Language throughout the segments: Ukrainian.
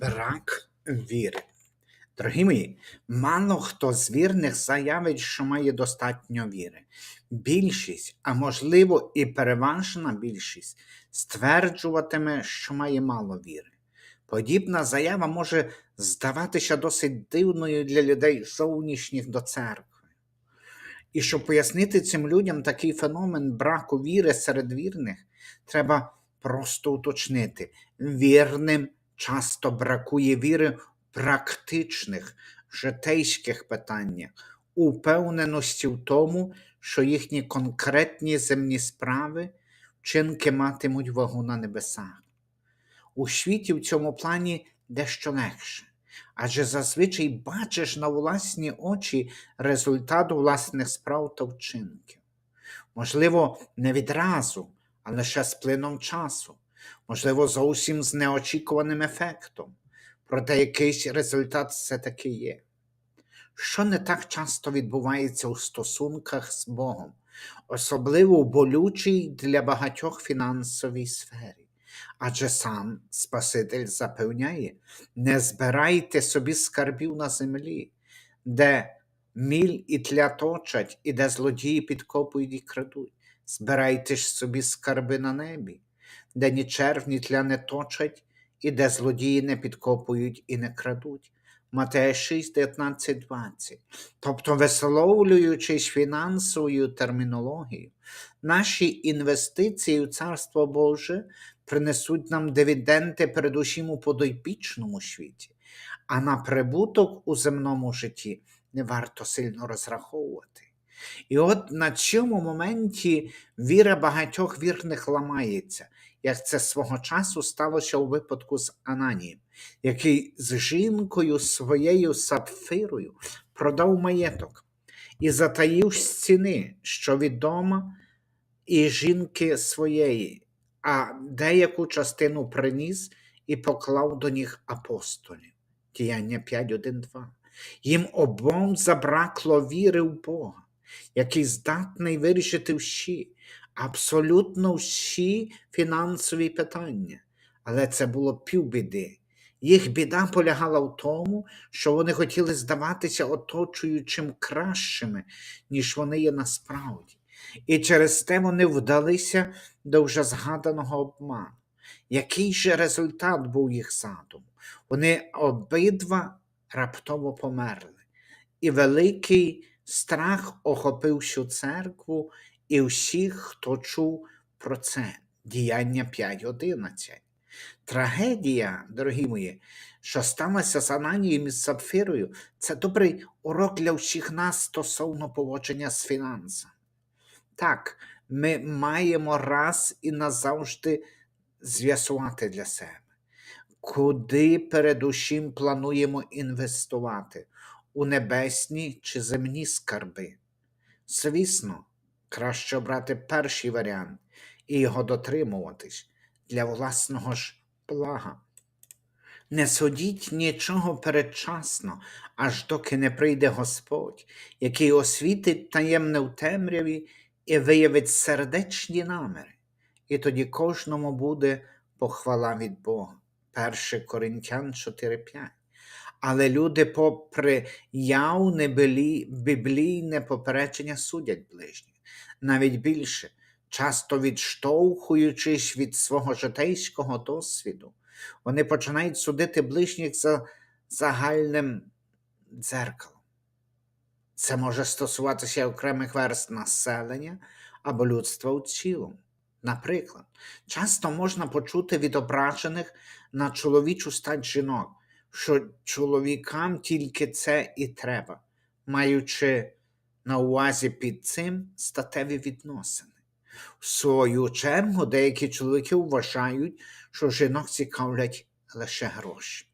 Брак віри. Дорогі мої, мало хто з вірних заявить, що має достатньо віри. Більшість, а можливо і переважна більшість, стверджуватиме, що має мало віри. Подібна заява може здаватися досить дивною для людей зовнішніх до церкви. І щоб пояснити цим людям такий феномен браку віри серед вірних, треба просто уточнити: вірним часто бракує віри в практичних, житейських питаннях, упевненості в тому, що їхні конкретні земні справи, вчинки матимуть вагу на небесах. У світі в цьому плані дещо легше, адже зазвичай бачиш на власні очі результат власних справ та вчинків. Можливо, не відразу, а лише з плином часу, можливо, зовсім з неочікуваним ефектом, проте якийсь результат все-таки є. Що не так часто відбувається у стосунках з Богом, особливо в болючій для багатьох фінансовій сфері. Адже сам Спаситель запевняє: не збирайте собі скарбів на землі, де міль і тля точать, і де злодії підкопують і крадуть. Збирайте ж собі скарби на небі, де ні черв, ні тля не точать, і де злодії не підкопують і не крадуть. Матея 6, 19, 20. Тобто, висловлюючись фінансовою термінологією, наші інвестиції у Царство Боже принесуть нам дивіденти передусім у подойпічному світі, а на прибуток у земному житті не варто сильно розраховувати. І от на цьому моменті віра багатьох вірних ламається, як це свого часу сталося у випадку з Ананієм, який з жінкою своєю сапфирою продав маєток і затаїв з ціни, що відома, і жінки своєї, а деяку частину приніс і поклав до них апостолів. Діяння 5, 1, 2. Їм обом забракло віри в Бога, який здатний вирішити всі, абсолютно всі фінансові питання. Але це було півбіди. Їх біда полягала в тому, що вони хотіли здаватися оточуючим кращими, ніж вони є насправді. І через те вони вдалися до вже згаданого обману. Який же результат був їх задуму? Вони обидва раптово померли, і великий страх охопив всю церкву і всіх, хто чув про це. Діяння 5.11. Трагедія, дорогі мої, що сталося з Ананієм і з Сапфирою, це добрий урок для всіх нас стосовно поводження з фінансами. Так, ми маємо раз і назавжди з'ясувати для себе, куди передусім плануємо інвестувати у небесні чи земні скарби. Звісно, краще обрати перший варіант і його дотримуватись для власного ж блага. Не судіть нічого передчасно, аж доки не прийде Господь, який освітить таємне в темряві і виявить сердечні наміри, і тоді кожному буде похвала від Бога. 1 Коринтян 4:5. Але люди, попри явне біблійне попередження, судять ближніх, навіть більше, часто відштовхуючись від свого житейського досвіду, вони починають судити ближніх за загальним дзеркалом. Це може стосуватися окремих верст населення або людства у цілому. Наприклад, часто можна почути відображених на чоловічу стать жінок, що чоловікам тільки це і треба, маючи на увазі під цим статеві відносини. В свою чергу, деякі чоловіки вважають, що жінок цікавлять лише гроші.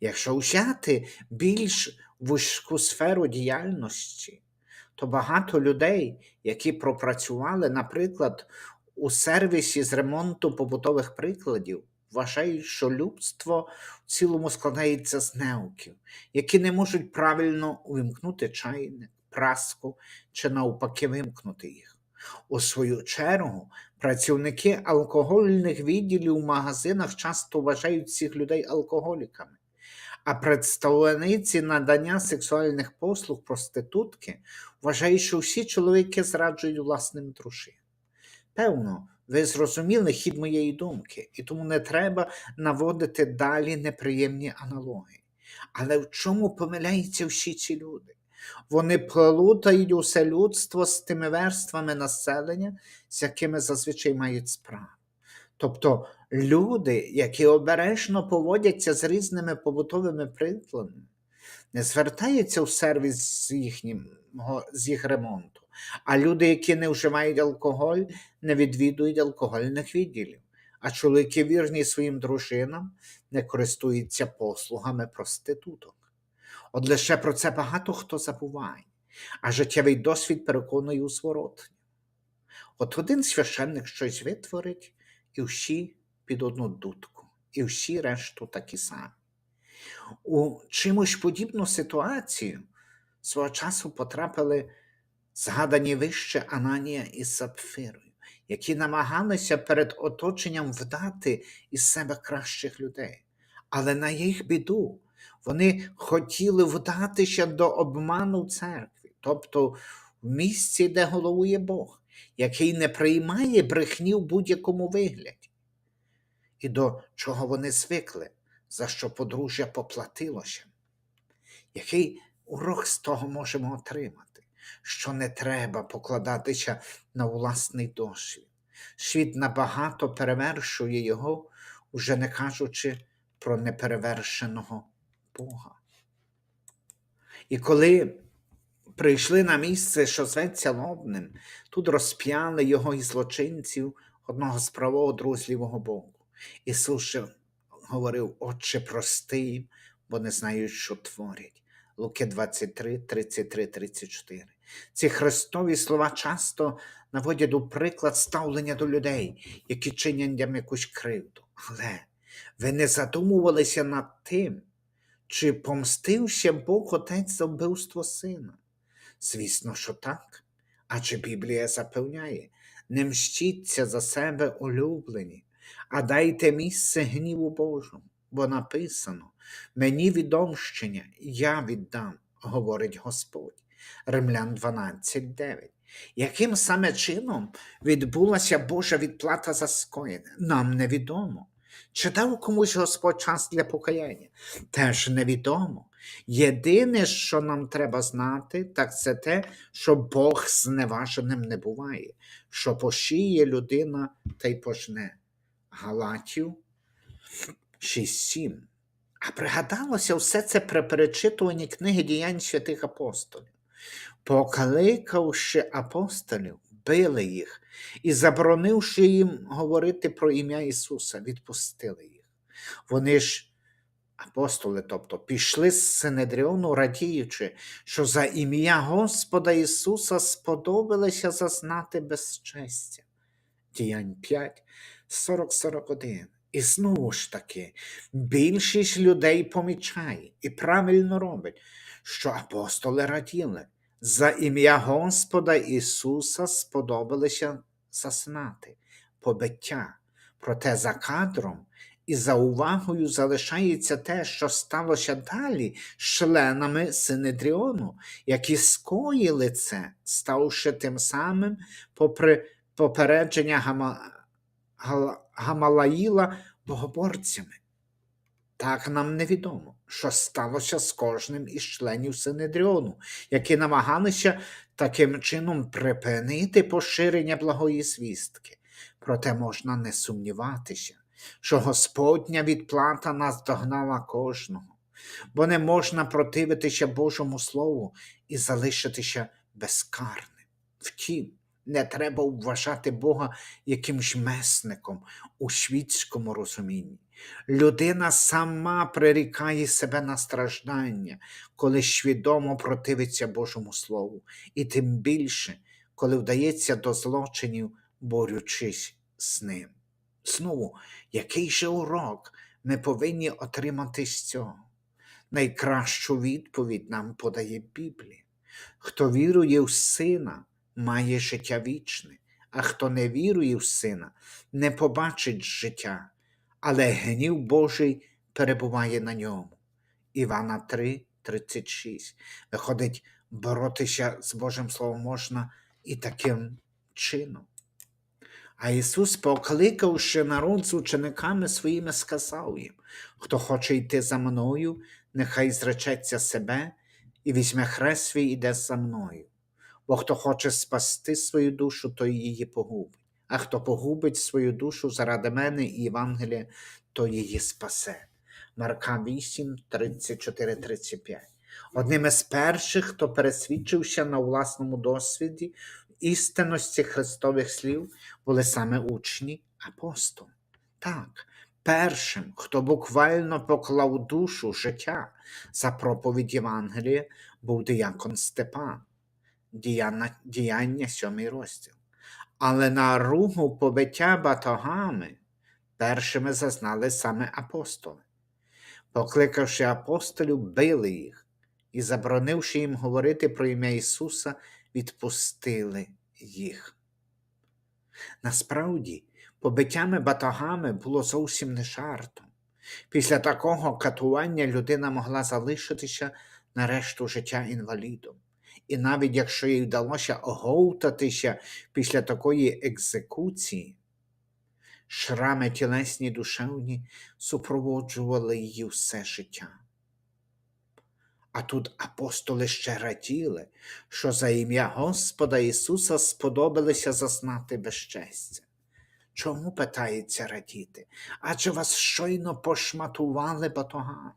Якщо взяти більш вузьку сферу діяльності, то багато людей, які пропрацювали, наприклад, у сервісі з ремонту побутових прикладів, вважають, що людство в цілому складається з неуків, які не можуть правильно увімкнути чайник, праску чи навпаки вимкнути їх. У свою чергу, Працівники алкогольних відділів у магазинах часто вважають цих людей алкоголіками, а представниці надання сексуальних послуг проститутки вважають, що всі чоловіки зраджують власним дружинам. Певно, ви зрозуміли хід моєї думки, і тому не треба наводити далі неприємні аналогії. Але в чому помиляються всі ці люди? Вони плутають усе людство з тими верствами населення, з якими зазвичай мають справу. Тобто люди, які обережно поводяться з різними побутовими прикладами, не звертаються в сервіс з, їхнього, з їх ремонту, а люди, які не вживають алкоголь, не відвідують алкогольних відділів, а чоловіки вірні своїм дружинам не користуються послугами проституток. От лише про це багато хто забуває, а життєвий досвід переконує у зворотні. От один священник щось витворить, і всі під одну дудку, і всі решту такі самі. У чимось подібну ситуацію свого часу потрапили згадані вище Ананія і Сапфирою, які намагалися перед оточенням вдати із себе кращих людей. Але на їх біду вони хотіли вдатися до обману церкві, тобто в місці, де головує Бог, який не приймає брехні в будь-якому вигляді. І до чого вони звикли, за що подружжя поплатилося. Який урок з того можемо отримати? Що не треба покладатися на власний досвід. Світ набагато перевершує його, уже не кажучи про неперевершеного Бога. І коли прийшли на місце, що зветься Лобним, тут розп'яли його і злочинців одного з правого, другого з лівого боку. Ісус же говорив, Отче, прости їм, бо не знають, що творять. Луки 23, 33, 34. Ці христові слова часто наводять у приклад ставлення до людей, які чинять їм якусь кривду. Але ви не задумувалися над тим, чи помстився Бог Отець за вбивство сина? Звісно, що так. Адже Біблія запевняє, не мщіться за себе улюблені, а дайте місце гніву Божому, бо написано: мені відомщення я віддам, говорить Господь. Римлян 12.9. Яким саме чином відбулася Божа відплата за скоєне? Нам невідомо. Чи дав комусь Господь час для покаяння? Теж невідомо. Єдине, що нам треба знати, так це те, що Бог зневаженим не буває, що пошиє людина та й пожне. Галатів 6.7. А пригадалося все це при перечитуванні книги діянь святих апостолів. Покликавши апостолів, били їх і, заборонивши їм говорити про ім'я Ісуса, відпустили їх. Вони ж, апостоли, тобто, пішли з Синедріону, радіючи, що за ім'я Господа Ісуса сподобалося зазнати безчестя. Діянь 5, 40-41. І знову ж таки, більшість людей помічає і правильно робить, що апостоли раділи. За ім'я Господа Ісуса сподобалося заснати, побиття. Проте за кадром і за увагою залишається те, що сталося далі з членами Синедріону, які скоїли це, ставши тим самим, попри попередження Гама... Гамалаїла богоборцями. Так нам невідомо, що сталося з кожним із членів Синедріону, які намагалися таким чином припинити поширення благої звістки. Проте можна не сумніватися, що Господня відплата наздогнала кожного, бо не можна противитися Божому Слову і залишитися безкарним. Втім, не треба вважати Бога якимсь месником у світському розумінні. Людина сама прирікає себе на страждання, коли свідомо противиться Божому Слову, і тим більше, коли вдається до злочинів, борючись з ним. Знову, який же урок ми повинні отримати з цього? Найкращу відповідь нам подає Біблія. Хто вірує в Сина, має життя вічне, а хто не вірує в сина, не побачить життя, але гнів Божий перебуває на ньому. Івана 3, 36. Виходить, боротися з Божим Словом можна і таким чином. А Ісус, покликавши народ з учениками своїми, сказав їм: хто хоче йти за мною, нехай зречеться себе і візьме хрест свій і йде за мною. Бо хто хоче спасти свою душу, той її погубить. А хто погубить свою душу заради мене і Євангелія, то її спасе. Марка 8, 34, 35. Одним із перших, хто пересвідчився на власному досвіді істинності Христових слів, були саме учні апостол. Так, першим, хто буквально поклав душу життя за проповідь Євангелія, був диякон Степан, діяння, сьомий розділ. Але на ругу побиття батогами першими зазнали саме апостоли. Покликавши апостолів, били їх і, заборонивши їм говорити про ім'я Ісуса, відпустили їх. Насправді, побиттями батагами було зовсім не жартом. Після такого катування людина могла залишитися на решту життя інвалідом. І навіть якщо їй вдалося оговтатися після такої екзекуції, шрами тілесні душевні супроводжували її все життя. А тут апостоли ще раділи, що за ім'я Господа Ісуса сподобалися зазнати безчестя. Чому питається радіти? Адже вас щойно пошматували батогами.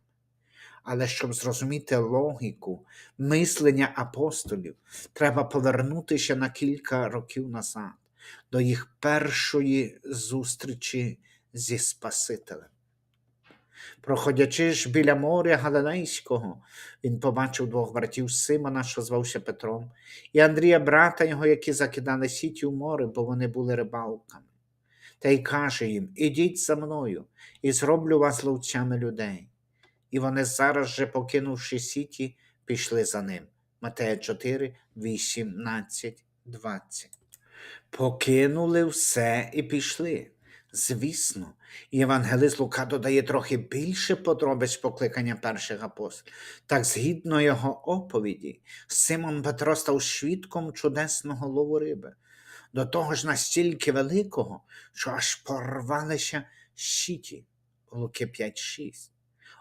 Але щоб зрозуміти логіку мислення апостолів, треба повернутися на кілька років назад, до їх першої зустрічі зі Спасителем. Проходячи ж біля моря Галилейського, він побачив двох братів Симона, що звався Петром, і Андрія, брата його, які закидали сіті у море, бо вони були рибалками. Та й каже їм: Ідіть за мною, і зроблю вас ловцями людей. І вони зараз же, покинувши сіті, пішли за ним. Матея 4, 18, 20. Покинули все і пішли. Звісно, Євангелист Лука додає трохи більше подробиць покликання перших апостолів. Так, згідно його оповіді, Симон Петро став свідком чудесного лову риби, до того ж настільки великого, що аж порвалися щиті. Луки 5.6.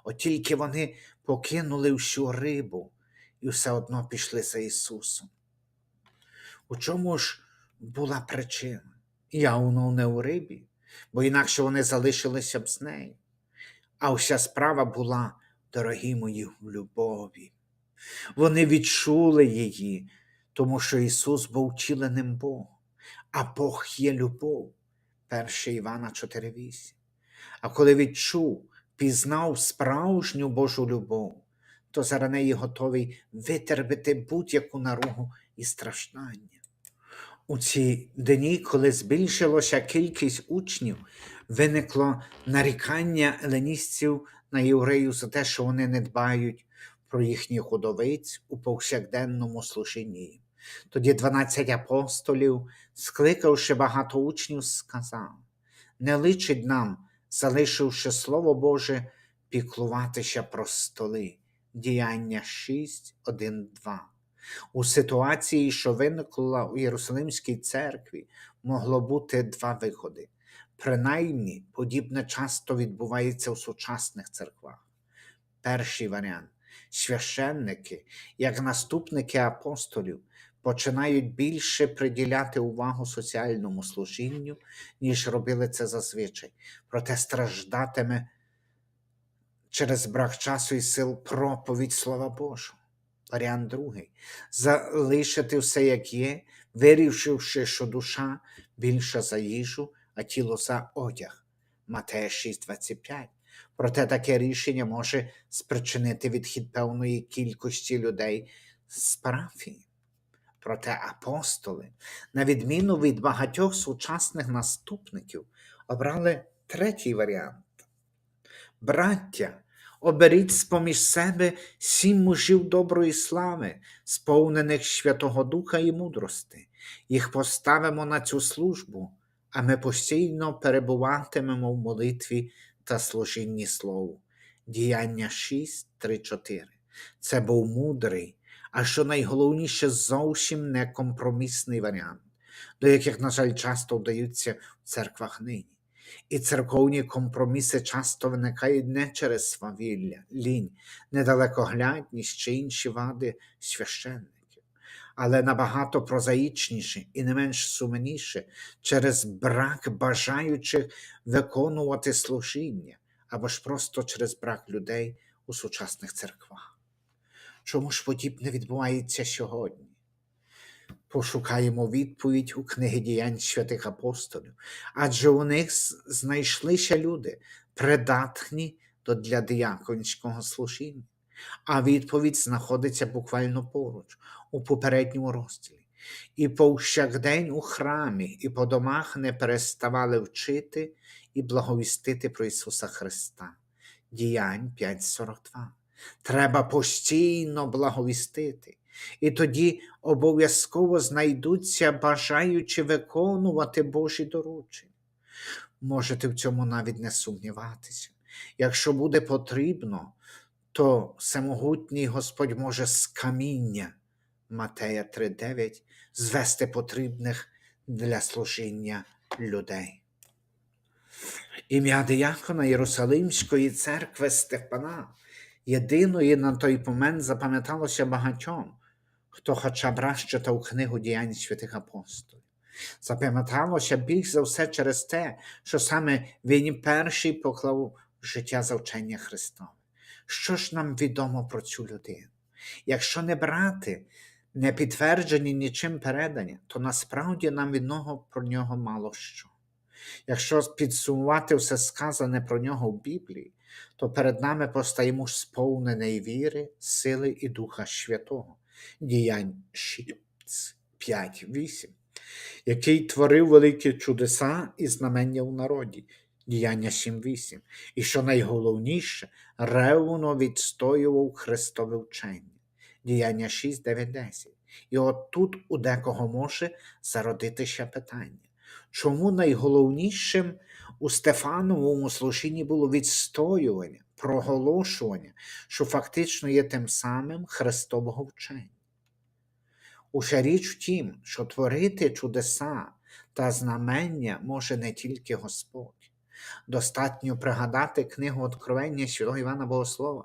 От тільки вони покинули всю рибу і все одно пішли за Ісусом. У чому ж була причина? Явно не у рибі, бо інакше вони залишилися б з нею. А вся справа була, дорогі мої, в любові. Вони відчули її, тому що Ісус був втіленим Богом, а Бог є любов. 1 Івана 4.8. А коли відчув, пізнав справжню Божу любов, то заради неї готовий витерпіти будь-яку наругу і страждання. У ці дні, коли збільшилося кількість учнів, виникло нарікання еленістів на євреїв за те, що вони не дбають про їхніх удовиць у повсякденному служінні. Тоді 12 апостолів, скликавши багато учнів, сказав: не личить нам, залишивши Слово Боже, піклуватися про столи. Діяння 6, 1, 2. У ситуації, що виникла у Єрусалимській церкві, могло бути два виходи. Принаймні, подібне часто відбувається у сучасних церквах. Перший варіант священники, як наступники апостолів, починають більше приділяти увагу соціальному служінню, ніж робили це зазвичай, проте страждатиме через брак часу і сил проповідь Слова Божого. Варіант другий залишити все, як є, вирішивши, що душа більша за їжу, а тіло за одяг. Матея 6,25. Проте таке рішення може спричинити відхід певної кількості людей з парафії. Проте апостоли, на відміну від багатьох сучасних наступників, обрали третій варіант. Браття, оберіть з-поміж себе сім мужів доброї слави, сповнених Святого Духа і мудрости, їх поставимо на цю службу, а ми постійно перебуватимемо в молитві та служінні Слову. Діяння 6, 3, 4. Це був мудрий, а що найголовніше, зовсім не компромісний варіант, до яких, на жаль, часто вдаються в церквах нині. І церковні компроміси часто виникають не через свавілля, лінь, недалекоглядність чи інші вади священників, але набагато прозаїчніше і не менш сумніше через брак бажаючих виконувати служіння або ж просто через брак людей у сучасних церквах. Чому ж подібне відбувається сьогодні? Пошукаємо відповідь у книги діянь святих апостолів, адже у них знайшлися люди, придатні для діяконського служіння. А відповідь знаходиться буквально поруч, у попередньому розділі. І повсякдень у храмі, і по домах не переставали вчити і благовістити про Ісуса Христа. Діянь 5.42. Треба постійно благовістити. І тоді обов'язково знайдуться бажаючи виконувати Божі доручення. Можете в цьому навіть не сумніватися. Якщо буде потрібно, то всемогутній Господь може з каміння Матея 3.9 звести потрібних для служіння людей. Ім'я диякона Єрусалимської церкви Стефана, єдиної на той момент запам'яталося багатьом, хто хоча б раз читав книгу діянь святих апостолів. Запам'яталося більш за все через те, що саме він перший поклав життя за вчення Христове. Що ж нам відомо про цю людину? Якщо не брати не підтверджені нічим передання, то насправді нам відомо про нього мало що. Якщо підсумувати все сказане про нього в Біблії, то перед нами постає муж сповнений віри, сили і Духа Святого. Діянь 5, 8, який творив великі чудеса і знамення у народі. Діяння 7.8. І що найголовніше, ревно відстоював Христове вчення. Діяння 6, 9, 10. І от тут у декого може зародитися питання. Чому найголовнішим у Стефановому служінні було відстоювання, проголошування, що фактично є тим самим Христового вчення? Уся річ в тім, що творити чудеса та знамення може не тільки Господь. Достатньо пригадати книгу Откровення святого Івана Богослова.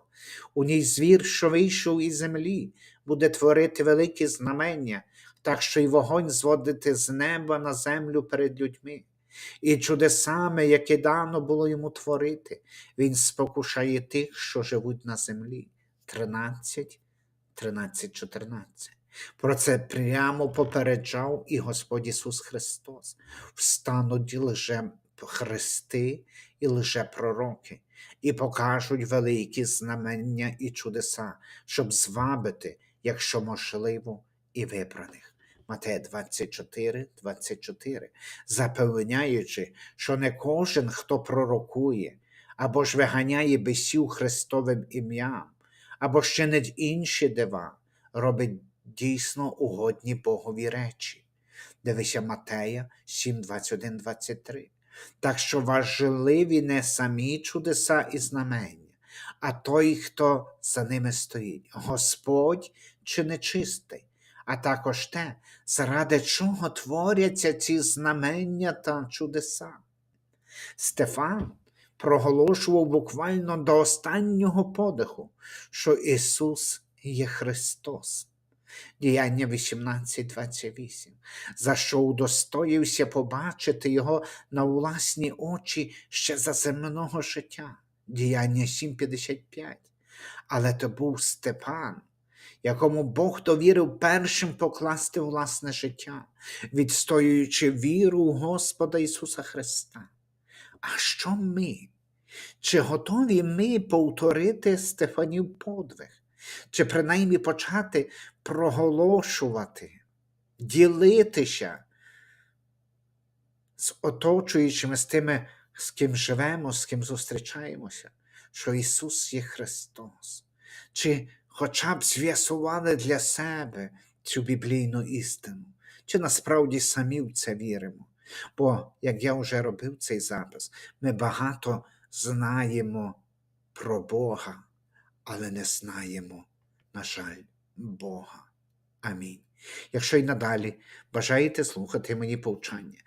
У ній звір, що вийшов із землі, буде творити великі знамення, так що й вогонь зводити з неба на землю перед людьми. І чудесами, які дано було йому творити, він спокушає тих, що живуть на землі. 13, 13, 14. Про це прямо попереджав і Господь Ісус Христос. Встануть лише хрести і лише пророки, і покажуть великі знамення і чудеса, щоб звабити, якщо можливо, і вибраних. Матея 24, 24, запевняючи, що не кожен, хто пророкує, або ж виганяє бесів Христовим ім'ям, або не інші дива, робить дійсно угодні Богові речі. Дивися Матея 7, 21, 23. Так що важливі не самі чудеса і знамення, а той, хто за ними стоїть, Господь чи нечистий, а також те, заради чого творяться ці знамення та чудеса. Стефан проголошував буквально до останнього подиху, що Ісус є Христос. Діяння 18.28, за що удостоївся побачити його на власні очі ще за земного життя. Діяння 7.55. Але то був Степан, якому Бог довірив першим покласти власне життя, відстоюючи віру у Господа Ісуса Христа. А що ми? Чи готові ми повторити Стефанів подвиг? Чи принаймні почати проголошувати, ділитися з оточуючими, з тими, з ким живемо, з ким зустрічаємося, що Ісус є Христос, чи хоча б з'ясували для себе цю біблійну істину, чи насправді самі в це віримо. Бо, як я вже робив цей запис, ми багато знаємо про Бога, але не знаємо, на жаль, Бога. Амінь. Якщо й надалі бажаєте слухати мої повчання,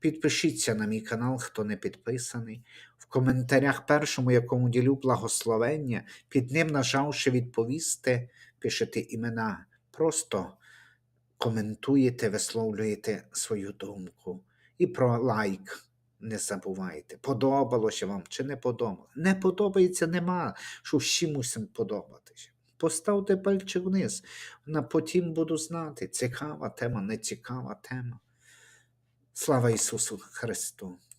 підпишіться на мій канал, хто не підписаний. В коментарях першому, якому ділю благословення, під ним нажавши відповісти, пишете імена. Просто коментуєте, висловлюєте свою думку. І про лайк не забувайте. Подобалося вам чи не подобалося? Не подобається, нема, що всім мусимо подобатися. Поставте пальчик вниз. На потім буду знати, цікава тема, не цікава тема. Слава Ісусу Христу!